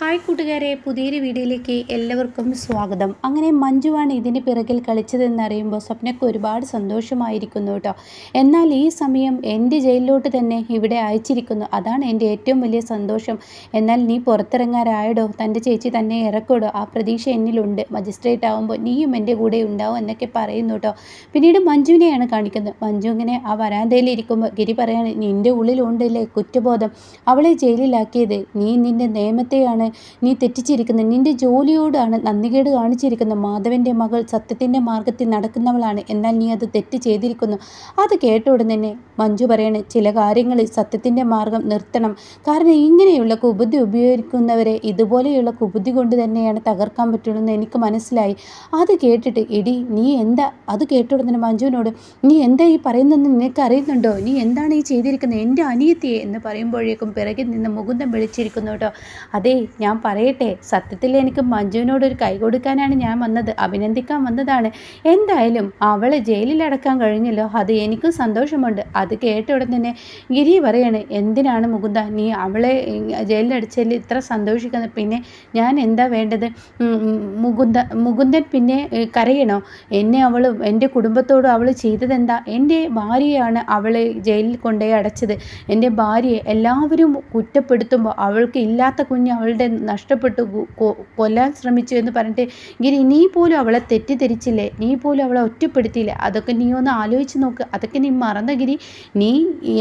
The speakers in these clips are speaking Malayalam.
ഹായ് കൂട്ടുകാരെ പുതിയൊരു വീഡിയോയിലേക്ക് എല്ലാവർക്കും സ്വാഗതം. അങ്ങനെ മഞ്ജുവാണ് ഇതിന് പിറകിൽ കളിച്ചതെന്നറിയുമ്പോൾ സ്വപ്നയ്ക്ക് ഒരുപാട് സന്തോഷമായിരിക്കുന്നു കേട്ടോ. എന്നാൽ ഈ സമയം എന്റെ ജയിലിലോട്ട് തന്നെ ഇവിടെ അയച്ചിരിക്കുന്നു. അതാണ് എന്റെ ഏറ്റവും വലിയ സന്തോഷം. എന്നാൽ നീ പുറത്തിറങ്ങാറായടോ തന്റെ ചേച്ചി തന്നെ ഇറക്കോടോ ആ പ്രതീക്ഷ എന്നിലുണ്ട്. മജിസ്ട്രേറ്റ് ആകുമ്പോൾ നീയും എന്റെ കൂടെ ഉണ്ടാവും എന്നൊക്കെ പറയുന്നു കേട്ടോ. പിന്നീട് മഞ്ജുവിനെയാണ് കാണിക്കുന്നത്. മഞ്ജു ഇങ്ങനെ ആ വരാന്തയിൽ ഇരിക്കുമ്പോൾ ഗിരി പറയാണ് നിന്റെ ഉള്ളിലുണ്ടല്ലേ കുറ്റബോധം? അവളെ ജയിലിലാക്കിയത്. നീ നിന്റെ നിയമത്തെയാണ് നീ തെറ്റിച്ചിരിക്കുന്നത്. നിന്റെ ജോലിയോടാണ് നന്ദികേട് കാണിച്ചിരിക്കുന്നത്. മാധവന്റെ മകൾ സത്യത്തിന്റെ മാർഗത്തിൽ നടക്കുന്നവളാണ്. എന്നാൽ നീ അത് തെറ്റ് ചെയ്തിരിക്കുന്നു. അത് കേട്ട ഉടൻ തന്നെ മഞ്ജു പറയണേ ചില കാര്യങ്ങളിൽ സത്യത്തിന്റെ മാർഗം നിർത്തണം. കാരണം ഇങ്ങനെയുള്ള കുബുദ്ധി ഉപയോഗിക്കുന്നവരെ ഇതുപോലെയുള്ള കുബുദ്ധി കൊണ്ട് തന്നെയാണ് തകർക്കാൻ പറ്റുള്ളൂ എന്ന് എനിക്ക് മനസ്സിലായി. അത് കേട്ടിട്ട് എടി നീ എന്താ? അത് കേട്ട ഉടൻ തന്നെ മഞ്ജുവിനോട് നീ എന്താ ഈ പറയുന്നതെന്ന് നിനക്ക് അറിയുന്നുണ്ടോ? നീ എന്താണ് ഈ ചെയ്തിരിക്കുന്നത്? എന്റെ അനിയത്തിയെ എന്ന് പറയുമ്പോഴേക്കും പിറകിൽ നിന്ന് മുകുന്ദം വിളിച്ചിരിക്കുന്നു കേട്ടോ. അതേ ഞാൻ പറയട്ടെ സത്യത്തിൽ എനിക്ക് മഞ്ജുവിനോട് ഒരു കൈ കൊടുക്കാനാണ് ഞാൻ വന്നത് അഭിനന്ദിക്കാൻ വന്നതാണ്. എന്തായാലും അവളെ ജയിലിലടക്കാൻ കഴിഞ്ഞല്ലോ അത് എനിക്കും സന്തോഷമുണ്ട്. അത് കേട്ട ഉടൻ തന്നെ ഗിരി പറയാണ് എന്തിനാണ് മുകുന്ദ നീ അവളെ ജയിലിലടിച്ചതിൽ ഇത്ര സന്തോഷിക്കുന്നത്? പിന്നെ ഞാൻ എന്താ വേണ്ടത്? മുകുന്ദ മുകുന്ദൻ പിന്നെ കരയണോ? എന്നെ അവളും എന്റെ കുടുംബത്തോടും അവൾ ചെയ്തതെന്താ? എന്റെ ഭാര്യയാണ് അവളെ ജയിലിൽ കൊണ്ടുപോയി അടച്ചത്. എന്റെ ഭാര്യയെ എല്ലാവരും കുറ്റപ്പെടുത്തുമ്പോൾ അവൾക്ക് ഇല്ലാത്ത കുഞ്ഞ് അവളുടെ നഷ്ടപ്പെട്ടു കൊല്ലാൻ ശ്രമിച്ചു എന്ന് പറഞ്ഞിട്ട് ഗിരി നീ പോലും അവളെ തെറ്റിദ്ധരിച്ചില്ലേ? നീ പോലും അവളെ ഒറ്റപ്പെടുത്തിയില്ലേ? അതൊക്കെ നീ ഒന്ന് ആലോചിച്ച് നോക്ക്. അതൊക്കെ നീ മറന്ന ഗിരി നീ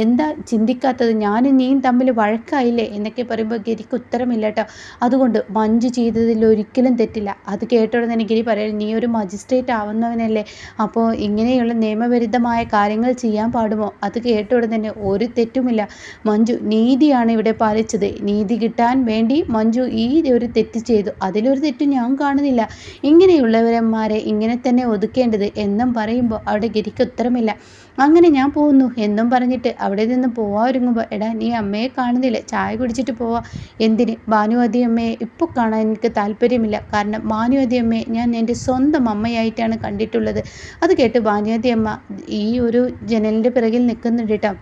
എന്താ ചിന്തിക്കാത്തത്? ഞാനും നീയും തമ്മിൽ വഴക്കായില്ലേ? എന്നൊക്കെ പറയുമ്പോൾ ഗിരിക്ക് ഉത്തരമില്ല കേട്ടോ. അതുകൊണ്ട് മഞ്ജു ചെയ്തതിൽ ഒരിക്കലും തെറ്റില്ല. അത് കേട്ടോടെ തന്നെ ഗിരി പറയാം നീ ഒരു മജിസ്ട്രേറ്റ് ആവുന്നവനല്ലേ? അപ്പോൾ ഇങ്ങനെയുള്ള നിയമവിരുദ്ധമായ കാര്യങ്ങൾ ചെയ്യാൻ പാടുമോ? അത് കേട്ടോടെ തന്നെ ഒരു തെറ്റുമില്ല. മഞ്ജു നീതിയാണ് ഇവിടെ പാലിച്ചത്. നീതി കിട്ടാൻ വേണ്ടി മഞ്ജു ഈ ഒരു തെറ്റ് ചെയ്തു. അതിലൊരു തെറ്റ് ഞാൻ കാണുന്നില്ല. ഇങ്ങനെയുള്ളവരന്മാരെ ഇങ്ങനെ തന്നെ ഒതുക്കേണ്ടത് എന്നും പറയുമ്പോൾ അവിടെ ഗിരിക്ക് ഉത്തരമില്ല. അങ്ങനെ ഞാൻ പോകുന്നു എന്നും പറഞ്ഞിട്ട് അവിടെ നിന്ന് പോവാൻ ഒരുങ്ങുമ്പോൾ എടാ നീ അമ്മയെ കാണുന്നില്ല. ചായ കുടിച്ചിട്ട് പോവാ. എന്തിന്? ഭാനുവതി അമ്മയെ ഇപ്പോൾ കാണാൻ എനിക്ക് താല്പര്യമില്ല. കാരണം ഭാനുവതി അമ്മയെ ഞാൻ എന്റെ സ്വന്തം അമ്മയായിട്ടാണ് കണ്ടിട്ടുള്ളത്. അത് കേട്ട് ഭാനുവതി അമ്മ ഈ ഒരു ജനലിന്റെ പിറകിൽ നിൽക്കുന്നുണ്ട് കേട്ടോ.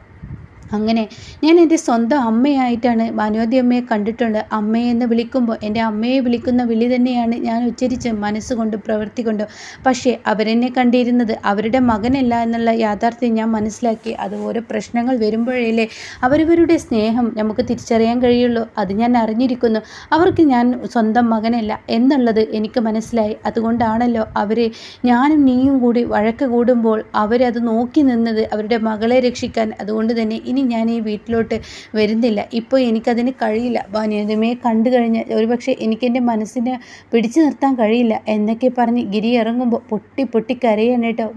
അങ്ങനെ ഞാൻ എന്റെ സ്വന്തം അമ്മയായിട്ടാണ് ഭാനുവതി അമ്മയെ കണ്ടിട്ടുണ്ട്. അമ്മയെന്ന് വിളിക്കുമ്പോൾ എന്റെ അമ്മയെ വിളിക്കുന്ന വിളി തന്നെയാണ് ഞാൻ ഉച്ചരിച്ച് മനസ്സുകൊണ്ട് പ്രവൃത്തി കൊണ്ട്. പക്ഷേ അവരെന്നെ കണ്ടിരുന്നത് അവരുടെ മകനല്ല എന്നുള്ള യാഥാർത്ഥ്യം ഞാൻ മനസ്സിലാക്കി. അത് ഓരോ പ്രശ്നങ്ങൾ വരുമ്പോഴേ അവരവരുടെ സ്നേഹം നമുക്ക് തിരിച്ചറിയാൻ കഴിയുള്ളൂ. അത് ഞാൻ അറിഞ്ഞിരിക്കുന്നു. അവർക്ക് ഞാൻ സ്വന്തം മകനല്ല എന്നുള്ളത് എനിക്ക് മനസ്സിലായി. അതുകൊണ്ടാണല്ലോ അവരെ ഞാനും നീയും കൂടി വഴക്ക് കൂടുമ്പോൾ അവരത് നോക്കി നിന്നത്. അവരുടെ മകളെ രക്ഷിക്കാൻ. അതുകൊണ്ട് തന്നെ ഇനി ഞാൻ ഈ വീട്ടിലോട്ട് വരുന്നില്ല. ഇപ്പോൾ എനിക്കതിന് കഴിയില്ല. ഭാനുവതിയമ്മയെ കണ്ടു കഴിഞ്ഞാൽ ഒരുപക്ഷെ എനിക്കെന്റെ മനസ്സിനെ പിടിച്ചു നിർത്താൻ കഴിയില്ല എന്നൊക്കെ പറഞ്ഞ് ഗിരി ഇറങ്ങുമ്പോൾ പൊട്ടി പൊട്ടി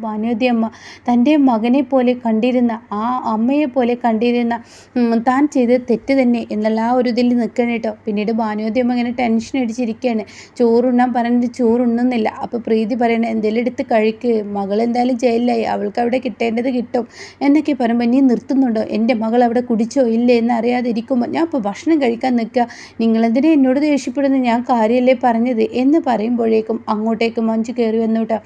ഭാനുവതി അമ്മ. തന്റെ മകനെ പോലെ കണ്ടിരുന്ന ആ അമ്മയെ പോലെ കണ്ടിരുന്ന താൻ ചെയ്ത തെറ്റ് തന്നെ എന്നുള്ള ആ ഒരു ഇതിൽ നിൽക്കണം കേട്ടോ. പിന്നീട് ഭാനുവതി അമ്മ ഇങ്ങനെ ടെൻഷൻ അടിച്ചിരിക്കുകയാണ്. ചോറുണ്ണാൻ പറഞ്ഞിട്ട് ചോറുണ്ണുന്നില്ല. അപ്പോൾ പ്രീതി പറയണ എന്തെങ്കിലും എടുത്ത് കഴിക്ക്. മകൾ എന്തായാലും ജയിലിലായി. അവൾക്ക് അവിടെ കിട്ടേണ്ടത് കിട്ടും. എന്നൊക്കെ പറയുമ്പോൾ നീ നിർത്തുന്നുണ്ടോ? എന്റെ മകൾ അവിടെ കുടിച്ചോ ഇല്ലേ എന്ന് അറിയാതെ ഇരിക്കുമ്പോൾ ഞാൻ ഇപ്പോൾ ഭക്ഷണം കഴിക്കാൻ നിൽക്കുക. നിങ്ങളെന്തിനാ എന്നോട് ദേഷ്യപ്പെടുന്നു ഞാൻ കാര്യമല്ലേ പറഞ്ഞത്? എന്ന് പറയുമ്പോഴേക്കും അങ്ങോട്ടേക്ക് മഞ്ജു കയറി വന്നു കേട്ടോ.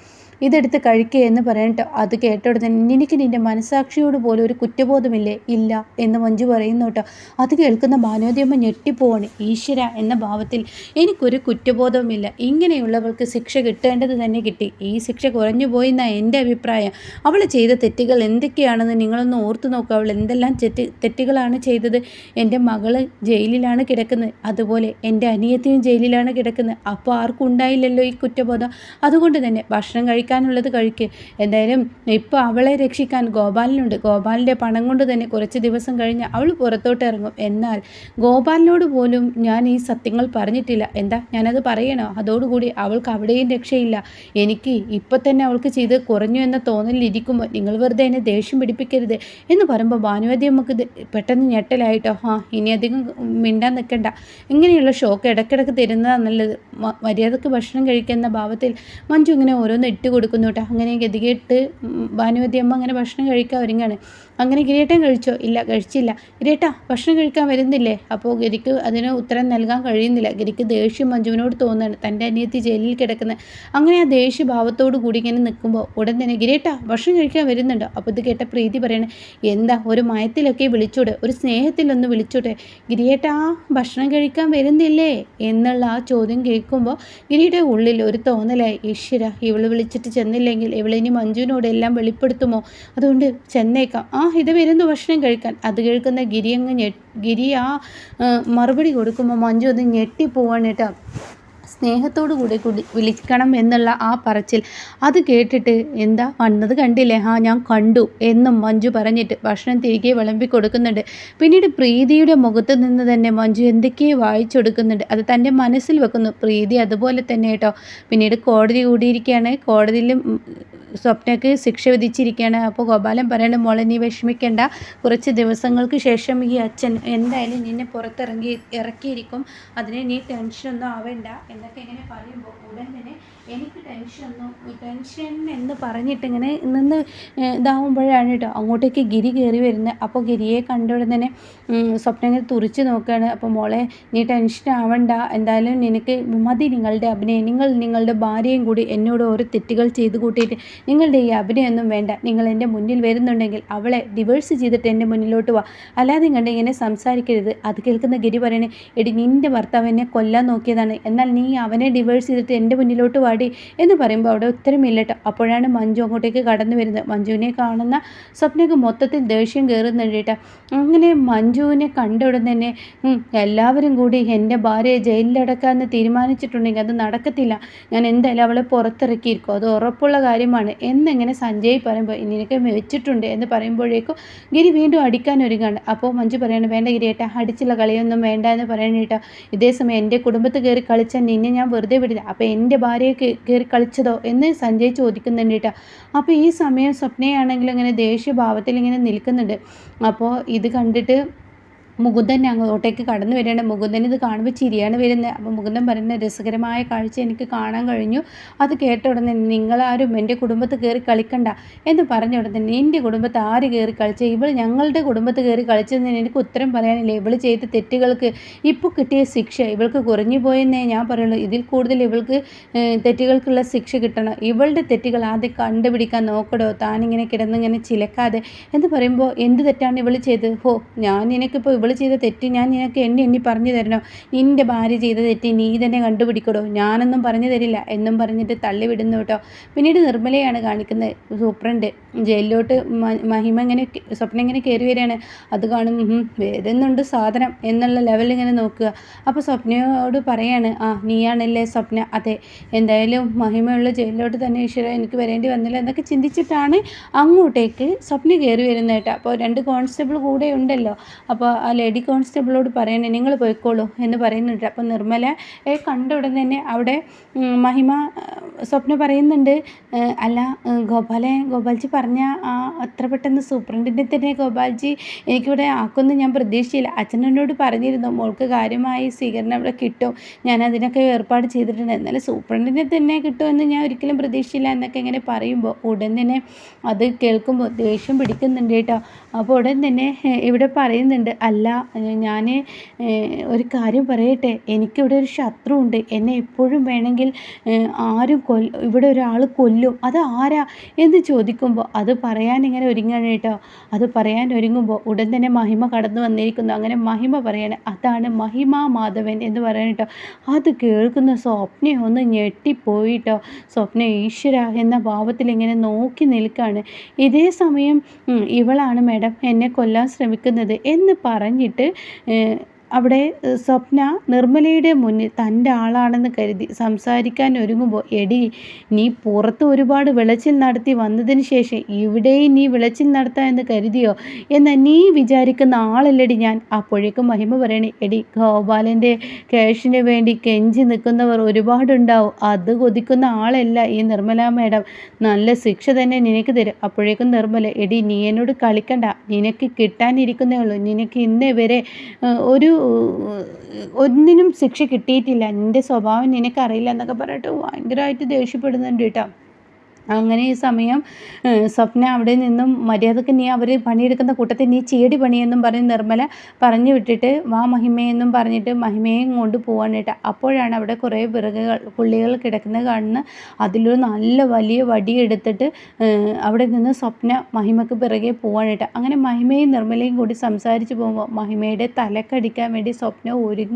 ഇതെടുത്ത് കഴിക്കുക എന്ന് പറയട്ടോ അത് കേട്ടോടെ തന്നെ നിനക്ക് നിന്റെ മനസാക്ഷിയോട് പോലും ഒരു കുറ്റബോധമില്ലേ? ഇല്ല എന്ന് മഞ്ജു പറയുന്നു കേട്ടോ. അത് കേൾക്കുന്ന ഭാനോദ്യമ്മ ഞെട്ടിപ്പോവാണ്. ഈശ്വര എന്ന ഭാവത്തിൽ എനിക്കൊരു കുറ്റബോധവുമില്ല. ഇങ്ങനെയുള്ളവൾക്ക് ശിക്ഷ കിട്ടേണ്ടത് തന്നെ കിട്ടി. ഈ ശിക്ഷ കുറഞ്ഞു പോയി എന്റെ അഭിപ്രായം. അവൾ ചെയ്ത തെറ്റുകൾ എന്തൊക്കെയാണെന്ന് നിങ്ങളൊന്ന് ഓർത്തു നോക്കുക അവൾ എന്തെല്ലാം തെറ്റ് തെറ്റുകളാണ് ചെയ്തത്? എന്റെ മകൾ ജയിലിലാണ് കിടക്കുന്നത്. അതുപോലെ എന്റെ അനിയത്തിയും ജയിലിലാണ് കിടക്കുന്നത്. അപ്പോൾ ആർക്കും ഉണ്ടായില്ലല്ലോ ഈ കുറ്റബോധം. അതുകൊണ്ട് തന്നെ ഭക്ഷണം കഴിക്കാനുള്ളത് കഴിക്ക്. എന്തായാലും ഇപ്പോൾ അവളെ രക്ഷിക്കാൻ ഗോപാലിനുണ്ട്. ഗോപാലിന്റെ പണം കൊണ്ട് തന്നെ കുറച്ച് ദിവസം കഴിഞ്ഞ് അവൾ പുറത്തോട്ട് ഇറങ്ങും. എന്നാൽ ഗോപാലിനോട് പോലും ഞാൻ ഈ സത്യങ്ങൾ പറഞ്ഞിട്ടില്ല. എന്താ? ഞാനത് പറയണോ? അതോടുകൂടി അവൾക്ക് അവിടെയും രക്ഷയില്ല. എനിക്ക് ഇപ്പം തന്നെ അവൾക്ക് ചെയ്ത് കുറഞ്ഞു എന്ന തോന്നലിരിക്കുമ്പോൾ നിങ്ങൾ വെറുതെ എന്നെ ദേഷ്യം പിടിപ്പിക്കരുത് എന്ന് പറയുമ്പോൾ ഭാനുവതി നമുക്ക് പെട്ടെന്ന് ഞെട്ടലായിട്ടോ ആ ഇനി അധികം മിണ്ടാൻ നിൽക്കണ്ട. ഇങ്ങനെയുള്ള ഷോക്ക് ഇടയ്ക്കിടയ്ക്ക് തരുന്നതാണ് നല്ലത്. മര്യാദയ്ക്ക് ഭക്ഷണം കഴിക്കുന്ന ഭാവത്തിൽ മഞ്ജു ഇങ്ങനെ ഓരോന്ന് ഇട്ട് കൊടുക്കുന്നു കേട്ടോ. അങ്ങനെ ഗതികെട്ട് ഭാനുവതി അമ്മ അങ്ങനെ ഭക്ഷണം കഴിക്കാൻ ഒരുങ്ങാണ്. അങ്ങനെ ഗിരിയേട്ടൻ കഴിച്ചോ? ഇല്ല കഴിച്ചില്ല. ഗിരിയേട്ടാ ഭക്ഷണം കഴിക്കാൻ വരുന്നില്ലേ? അപ്പോൾ ഗിരിക്ക് അതിന് ഉത്തരം നൽകാൻ കഴിയുന്നില്ല. ഗിരിക്ക് ദേഷ്യം മഞ്ജുവിനോട് തോന്നുകയാണ്. തന്റെ അനിയത്തി ജയിലിൽ കിടക്കുന്നത് അങ്ങനെ ആ ദേഷ്യഭാവത്തോടു കൂടി ഇങ്ങനെ നിൽക്കുമ്പോൾ ഉടൻ തന്നെ ഗിരിയേട്ടാ ഭക്ഷണം കഴിക്കാൻ വരുന്നുണ്ടോ? അപ്പോൾ ഇത് കേട്ട പ്രീതി പറയണേ എന്താ ഒരു മയത്തിലൊക്കെ വിളിച്ചൂടെ? ഒരു സ്നേഹത്തിലൊന്ന് വിളിച്ചൂടെ? ഗിരിയേട്ടാ ഭക്ഷണം കഴിക്കാൻ വരുന്നില്ലേ? എന്നുള്ള ആ ചോദ്യം കേൾക്കുമ്പോൾ ഗിരിയുടെ ഉള്ളിൽ ഒരു തോന്നലായി ഈശ്വര ഇവൾ വിളിച്ചിട്ട് ചെന്നില്ലെങ്കിൽ ഇവളിനി മഞ്ജുവിനോട് എല്ലാം വെളിപ്പെടുത്തുമോ? അതുകൊണ്ട് ചെന്നേക്കാം. ആ ഇത് വരുന്നു ഭക്ഷണം കഴിക്കാൻ. അത് കേൾക്കുന്ന ഗിരി അങ്ങ് ഞെ ഗിരി ആ മറുപടി കൊടുക്കുമ്പോൾ മഞ്ജു അത് ഞെട്ടിപ്പോവാണ് കേട്ടോ. സ്നേഹത്തോടു കൂടി കൂടി വിളിക്കണം എന്നുള്ള ആ പറച്ചിൽ. അത് കേട്ടിട്ട് എന്താ വന്നത് കണ്ടില്ലേ? ആ ഞാൻ കണ്ടു എന്നും മഞ്ജു പറഞ്ഞിട്ട് ഭക്ഷണം തിരികെ വിളമ്പി കൊടുക്കുന്നുണ്ട്. പിന്നീട് പ്രീതിയുടെ മുഖത്ത് നിന്ന് തന്നെ മഞ്ജു എന്തൊക്കെയോ വായിച്ചെടുക്കുന്നുണ്ട് അത് തന്റെ മനസ്സിൽ വെക്കുന്നു. പ്രീതി അതുപോലെ തന്നെ കേട്ടോ. പിന്നീട് കോടതി കൂടിയിരിക്കുകയാണ്. കോടതിയിലും സ്വപ്നയ്ക്ക് ശിക്ഷ വിധിച്ചിരിക്കുകയാണ്. അപ്പോൾ ഗോപാലൻ പറയണ മോളെ നീ വിഷമിക്കേണ്ട. കുറച്ച് ദിവസങ്ങൾക്ക് ശേഷം ഈ അച്ഛൻ എന്തായാലും നിന്നെ പുറത്തിറങ്ങി ഇറക്കിയിരിക്കും. അതിന് നീ ടെൻഷനൊന്നും ആവേണ്ട. എന്നൊക്കെ ഇങ്ങനെ പറയുമ്പോൾ ഉടൻ തന്നെ എനിക്ക് ടെൻഷനൊന്നും ടെൻഷൻ എന്ന് പറഞ്ഞിട്ട് ഇങ്ങനെ നിന്ന് ഇതാവുമ്പോഴാണ് കേട്ടോ അങ്ങോട്ടേക്ക് ഗിരി കയറി വരുന്നത് അപ്പോൾ ഗിരിയെ കണ്ടുവിടെ തന്നെ സ്വപ്നം ഇങ്ങനെ തുറിച്ച് നോക്കുകയാണ് അപ്പോൾ മോളെ നീ ടെൻഷൻ ആവണ്ട. എന്തായാലും നിനക്ക് മതി നിങ്ങളുടെ അഭിനയം. നിങ്ങൾ നിങ്ങളുടെ ഭാര്യയും കൂടി എന്നോട് ഓരോ തെറ്റുകൾ ചെയ്ത് കൂട്ടിയിട്ട് നിങ്ങളുടെ ഈ അഭിനയമൊന്നും വേണ്ട. നിങ്ങൾ എന്റെ മുന്നിൽ വരുന്നുണ്ടെങ്കിൽ അവളെ ഡിവേഴ്സ് ചെയ്തിട്ട് എന്റെ മുന്നിലോട്ട് വാ. അല്ലാതെ കണ്ട് ഇങ്ങനെ സംസാരിക്കരുത്. അത് കേൾക്കുന്ന ഗിരി പറയണേ എടി നിന്റെ ഭർത്താവ് എന്നെ കൊല്ലാൻ നോക്കിയതാണ്. എന്നാൽ നീ അവനെ ഡിവേഴ്സ് ചെയ്തിട്ട് എന്റെ മുന്നിലോട്ട് വാടി എന്ന് പറയുമ്പോൾ അവിടെ ഉത്തരമില്ല കേട്ടോ അപ്പോഴാണ് മഞ്ജു അങ്ങോട്ടേക്ക് കടന്നു വരുന്നത്. മഞ്ജുവിനെ കാണുന്ന സ്വപ്നക്ക് മൊത്തത്തിൽ ദേഷ്യം കയറുന്നുണ്ട് അങ്ങനെ മഞ്ജുവിനെ കണ്ട ഉടൻ തന്നെ എല്ലാവരും കൂടി എന്റെ ഭാര്യയെ ജയിലിലടക്കാമെന്ന് തീരുമാനിച്ചിട്ടുണ്ടെങ്കിൽ അത് നടക്കത്തില്ല. ഞാൻ എന്തായാലും അവളെ പുറത്തിറക്കിയിരിക്കും. അത് ഉറപ്പുള്ള കാര്യമാണ്. എന്നെങ്ങനെ സഞ്ജയ് പറയുമ്പോൾ നിനക്ക് വെച്ചിട്ടുണ്ട് എന്ന് പറയുമ്പോഴേക്കും ഗിരി വീണ്ടും അടിക്കാൻ ഒരുങ്ങാണ്. അപ്പോൾ മഞ്ജു പറയാണ് വേണ്ട ഗിരി ഏട്ടാ അടിച്ചുള്ള കളിയൊന്നും വേണ്ട എന്ന് പറയണേട്ടാ. ഇതേ സമയം എന്റെ കുടുംബത്ത് കയറി കളിച്ചാൽ നിന്നെ ഞാൻ വെറുതെ വിടില്ല. അപ്പോൾ എന്റെ ഭാര്യയെ കയറി കളിച്ചതോ? എന്ന് സഞ്ജയ് ചോദിക്കുന്നുണ്ട് അപ്പോൾ ഈ സമയം സ്വപ്നയാണെങ്കിൽ ഇങ്ങനെ ദേഷ്യഭാവത്തിൽ ഇങ്ങനെ നിൽക്കുന്നുണ്ട്. അപ്പോൾ ഇത് കണ്ടിട്ട് മുകുന്ദൻ അങ്ങോട്ടേക്ക് കടന്നു വരികയാണ്. മുകുന്ദൻ ഇത് കാണുമ്പോൾ ചിരിയാണ് വരുന്നത്. അപ്പോൾ മുകുന്ദൻ പറയുന്ന രസകരമായ കാഴ്ച എനിക്ക് കാണാൻ കഴിഞ്ഞു. അത് കേട്ട ഉടനെ നിങ്ങളാരും എന്റെ കുടുംബത്ത് കയറി കളിക്കണ്ട. എന്ന് പറഞ്ഞ ഉടനെ എന്റെ കുടുംബത്ത് ആര് കയറി കളിച്ച? ഇവൾ ഞങ്ങളുടെ കുടുംബത്ത് കയറി കളിച്ചതെന്ന് എനിക്ക് ഉത്തരം പറയാനില്ല. ഇവൾ ചെയ്ത തെറ്റുകൾക്ക് ഇപ്പോൾ കിട്ടിയ ശിക്ഷ ഇവൾക്ക് കുറഞ്ഞു പോയെന്നേ ഞാൻ പറയുള്ളൂ. ഇതിൽ കൂടുതൽ ഇവൾക്ക് തെറ്റുകൾക്കുള്ള ശിക്ഷ കിട്ടണം. ഇവളുടെ തെറ്റുകൾ ആദ്യം കണ്ടുപിടിക്കാൻ നോക്കടോ. താനിങ്ങനെ കിടന്നിങ്ങനെ ചിലക്കാതെ എന്ന് പറയുമ്പോൾ എന്ത് തെറ്റാണ് ഇവൾ ചെയ്തത്? ഹോ ഞാൻ നിനക്കിപ്പോൾ ഇവൾ ചെയ്ത തെറ്റ് ഞാൻ നിനക്ക് എണ്ണി എണ്ണി പറഞ്ഞു തരണോ? നിന്റെ ഭാര്യ ചെയ്ത തെറ്റ് നീ തന്നെ കണ്ടുപിടിക്കടോ? ഞാനൊന്നും പറഞ്ഞു തരില്ല. എന്നും പറഞ്ഞിട്ട് തള്ളി വിടുന്നു കേട്ടോ. പിന്നീട് നിർമ്മലയാണ് കാണിക്കുന്നത് സൂപ്രണ്ട്. ജയിലിലോട്ട് മഹിമ ഇങ്ങനെ സ്വപ്നം ഇങ്ങനെ കയറി വരികയാണ്. അത് കാണും വേദനുണ്ട് സാധനം എന്നുള്ള ലെവലിൽ ഇങ്ങനെ നോക്കുക. അപ്പോൾ സ്വപ്നയോട് പറയാണ് ആ നീയാണല്ലേ സ്വപ്ന? അതെ എന്തായാലും മഹിമയുള്ള ജയിലിലോട്ട് തന്നെ ഈശ്വര എനിക്ക് വരേണ്ടി വന്നില്ല എന്നൊക്കെ ചിന്തിച്ചിട്ടാണ് അങ്ങോട്ടേക്ക് സ്വപ്ന കയറി വരുന്നത് അപ്പോൾ രണ്ട് കോൺസ്റ്റബിൾ കൂടെ ഉണ്ടല്ലോ. അപ്പോൾ ആ ലേഡി കോൺസ്റ്റബിളോട് പറയണേ നിങ്ങൾ പോയിക്കോളൂ എന്ന് പറയുന്നുണ്ട്. അപ്പോൾ നിർമ്മല കണ്ട ഉടൻ തന്നെ അവിടെ മഹിമ സ്വപ്ന പറയുന്നുണ്ട് അല്ല ഗോപാലെ ഗോപാൽജി പറഞ്ഞ ആ അത്ര പെട്ടെന്ന് സൂപ്രണ്ടിന്റെ തന്നെ ഗോപാൽജി എനിക്കിവിടെ ആക്കുമെന്ന് ഞാൻ പ്രതീക്ഷിച്ചില്ല. അച്ഛനോട് പറഞ്ഞിരുന്നു മോൾക്ക് കാര്യമായി സ്വീകരണം ഇവിടെ കിട്ടും. ഞാൻ അതിനൊക്കെ ഏർപ്പാട് ചെയ്തിട്ടുണ്ട്. എന്നാലും സൂപ്രണ്ടിനെ തന്നെ കിട്ടുമെന്ന് ഞാൻ ഒരിക്കലും പ്രതീക്ഷിച്ചില്ല എന്നൊക്കെ ഇങ്ങനെ പറയുമ്പോൾ ഉടൻ തന്നെ അത് കേൾക്കുമ്പോൾ ദേഷ്യം പിടിക്കുന്നുണ്ട് കേട്ടോ. അപ്പോൾ ഉടൻ തന്നെ ഇവിടെ പറയുന്നുണ്ട് അല്ല ഞാൻ ഒരു കാര്യം പറയട്ടെ. എനിക്കിവിടെ ഒരു ശത്രു ഉണ്ട് എന്നെ എപ്പോഴും വേണമെങ്കിൽ ആരും കൊല്ല ഇവിടെ ഒരാൾ കൊല്ലും. അത് ആരാ എന്ന് ചോദിക്കുമ്പോൾ അത് പറയാൻ ഇങ്ങനെ ഒരുങ്ങണം കേട്ടോ. അത് പറയാൻ ഒരുങ്ങുമ്പോൾ ഉടൻ തന്നെ മഹിമ കടന്നു വന്നിരിക്കുന്നു. അങ്ങനെ മഹിമ പറയണേ അതാണ് മഹിമ മാധവൻ എന്ന് പറയണം കേട്ടോ. അത് കേൾക്കുന്ന സ്വപ്ന ഒന്ന് ഞെട്ടിപ്പോയിട്ടോ സ്വപ്ന ഈശ്വര എന്ന ഭാവത്തിൽ ഇങ്ങനെ നോക്കി നിൽക്കുകയാണ് ഇതേ സമയം ഇവളാണ് മേഡം എന്നെ കൊല്ലാൻ ശ്രമിക്കുന്നത് എന്ന് പറഞ്ഞിട്ട് അവിടെ സ്വപ്ന നിർമ്മലയുടെ മുന്നിൽ തന്റെ ആളാണെന്ന് കരുതി സംസാരിക്കാൻ ഒരുങ്ങുമ്പോൾ എടി നീ പുറത്ത് ഒരുപാട് വിളച്ചിൽ നടത്തി വന്നതിന് ശേഷം ഇവിടെയും നീ വിളച്ചിൽ നടത്താം എന്ന് കരുതിയോ? എന്ന നീ വിചാരിക്കുന്ന ആളല്ലടി ഞാൻ. അപ്പോഴേക്കും മഹിമ പറയണേ എടി ഗോപാലന്റെ ക്യാഷിന് വേണ്ടി കെഞ്ചി നിൽക്കുന്നവർ ഒരുപാടുണ്ടാവും. അത് കൊതിക്കുന്ന ആളല്ല ഈ നിർമ്മല മേഡം. നല്ല ശിക്ഷ തന്നെ നിനക്ക് തരും. അപ്പോഴേക്കും നിർമ്മല എടി നീ എന്നോട് കളിക്കണ്ട. നിനക്ക് കിട്ടാനിരിക്കുന്നേ ഉള്ളൂ. നിനക്ക് ഇന്നേ വരെ ഒരു ഒന്നിനും ശിക്ഷ കിട്ടിയിട്ടില്ല. നിന്റെ സ്വഭാവം നിനക്കറിയില്ല എന്നൊക്കെ പറഞ്ഞിട്ട് ഭയങ്കരമായിട്ട് ദേഷ്യപ്പെടുന്നുണ്ട് കേട്ടോ. അങ്ങനെ ഈ സമയം സ്വപ്ന അവിടെ നിന്നും മര്യാദയ്ക്ക് നീ അവർ പണിയെടുക്കുന്ന കൂട്ടത്തിൽ നീ ചേടി പണിയെന്നും പറഞ്ഞ് നിർമ്മല പറഞ്ഞു വിട്ടിട്ട് വാ മഹിമയെന്നും പറഞ്ഞിട്ട് മഹിമയും കൊണ്ട് പോവാണ് അപ്പോഴാണ് അവിടെ കുറേ വിറകുകൾ പുള്ളികൾ കിടക്കുന്നത് കാണുന്ന അതിലൊരു നല്ല വലിയ വടി എടുത്തിട്ട് അവിടെ നിന്ന് സ്വപ്ന മഹിമക്ക് പിറകെ പോവാണ് അങ്ങനെ മഹിമയും നിർമ്മലയും കൂടി സംസാരിച്ച് പോകുമ്പോൾ മഹിമയുടെ തലക്കടിക്കാൻ വേണ്ടി സ്വപ്ന ഒരു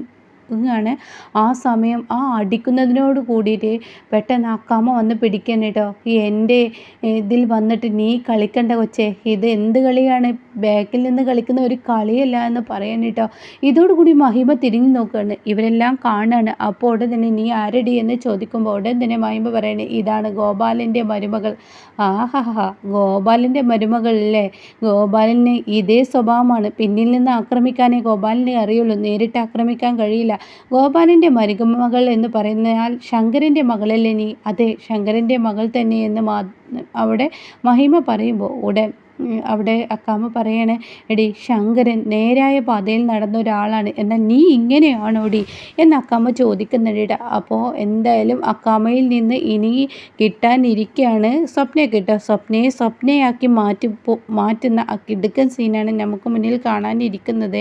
ആണ് ആ സമയം ആ അടിക്കുന്നതിനോട് കൂടിയിട്ട് പെട്ടെന്ന് അക്കാമ വന്ന് പിടിക്കണം കേട്ടോ. എന്റെ ഇതിൽ വന്നിട്ട് നീ കളിക്കണ്ട കൊച്ചേ. ഇത് എന്ത് കളിയാണ്? ബാക്കിൽ നിന്ന് കളിക്കുന്ന ഒരു കളിയല്ല എന്ന് പറയാൻ കേട്ടോ. ഇതോടുകൂടി മഹിമ തിരിഞ്ഞു നോക്കുകയാണ്. ഇവരെല്ലാം കാണുകയാണ് അപ്പോൾ ഉടൻ തന്നെ നീ ആരടി എന്ന് ചോദിക്കുമ്പോൾ ഉടൻ തന്നെ മഹിമ പറയണേ ഇതാണ് ഗോപാലിന്റെ മരുമകൾ. ആഹാ ഗോപാലിന്റെ മരുമകളല്ലേ ഗോപാലിന് ഇതേ സ്വഭാവമാണ്. പിന്നിൽ നിന്ന് ആക്രമിക്കാനേ ഗോപാലിനെ അറിയുള്ളൂ. നേരിട്ട് ആക്രമിക്കാൻ കഴിയില്ല. ഗോപാലന്റെ മരുമകൾ എന്ന് പറയുന്നയാൾ ശങ്കരന്റെ മകളല്ലേ നീ അതെ ശങ്കരന്റെ മകൾ തന്നെ എന്ന് മാ അവിടെ മഹിമ പറയുമ്പോൾ ഉടൻ അവിടെ അക്കാമ്മ പറയാണ് എടി ശങ്കരൻ നേരായ പാതയിൽ നടന്ന ഒരാളാണ് എന്നാൽ നീ ഇങ്ങനെയാണോടി? എന്ന് അക്കാമ്മ ചോദിക്കുന്നുണ്ട് അപ്പോൾ എന്തായാലും അക്കാമ്മയിൽ നിന്ന് ഇനി കിട്ടാനിരിക്കുകയാണ് സ്വപ്നയെ കിട്ടുക സ്വപ്നയെ സ്വപ്നയാക്കി മാറ്റി മാറ്റുന്ന കിടുക്കൻ സീനാണ് നമുക്ക് മുന്നിൽ കാണാനിരിക്കുന്നത്.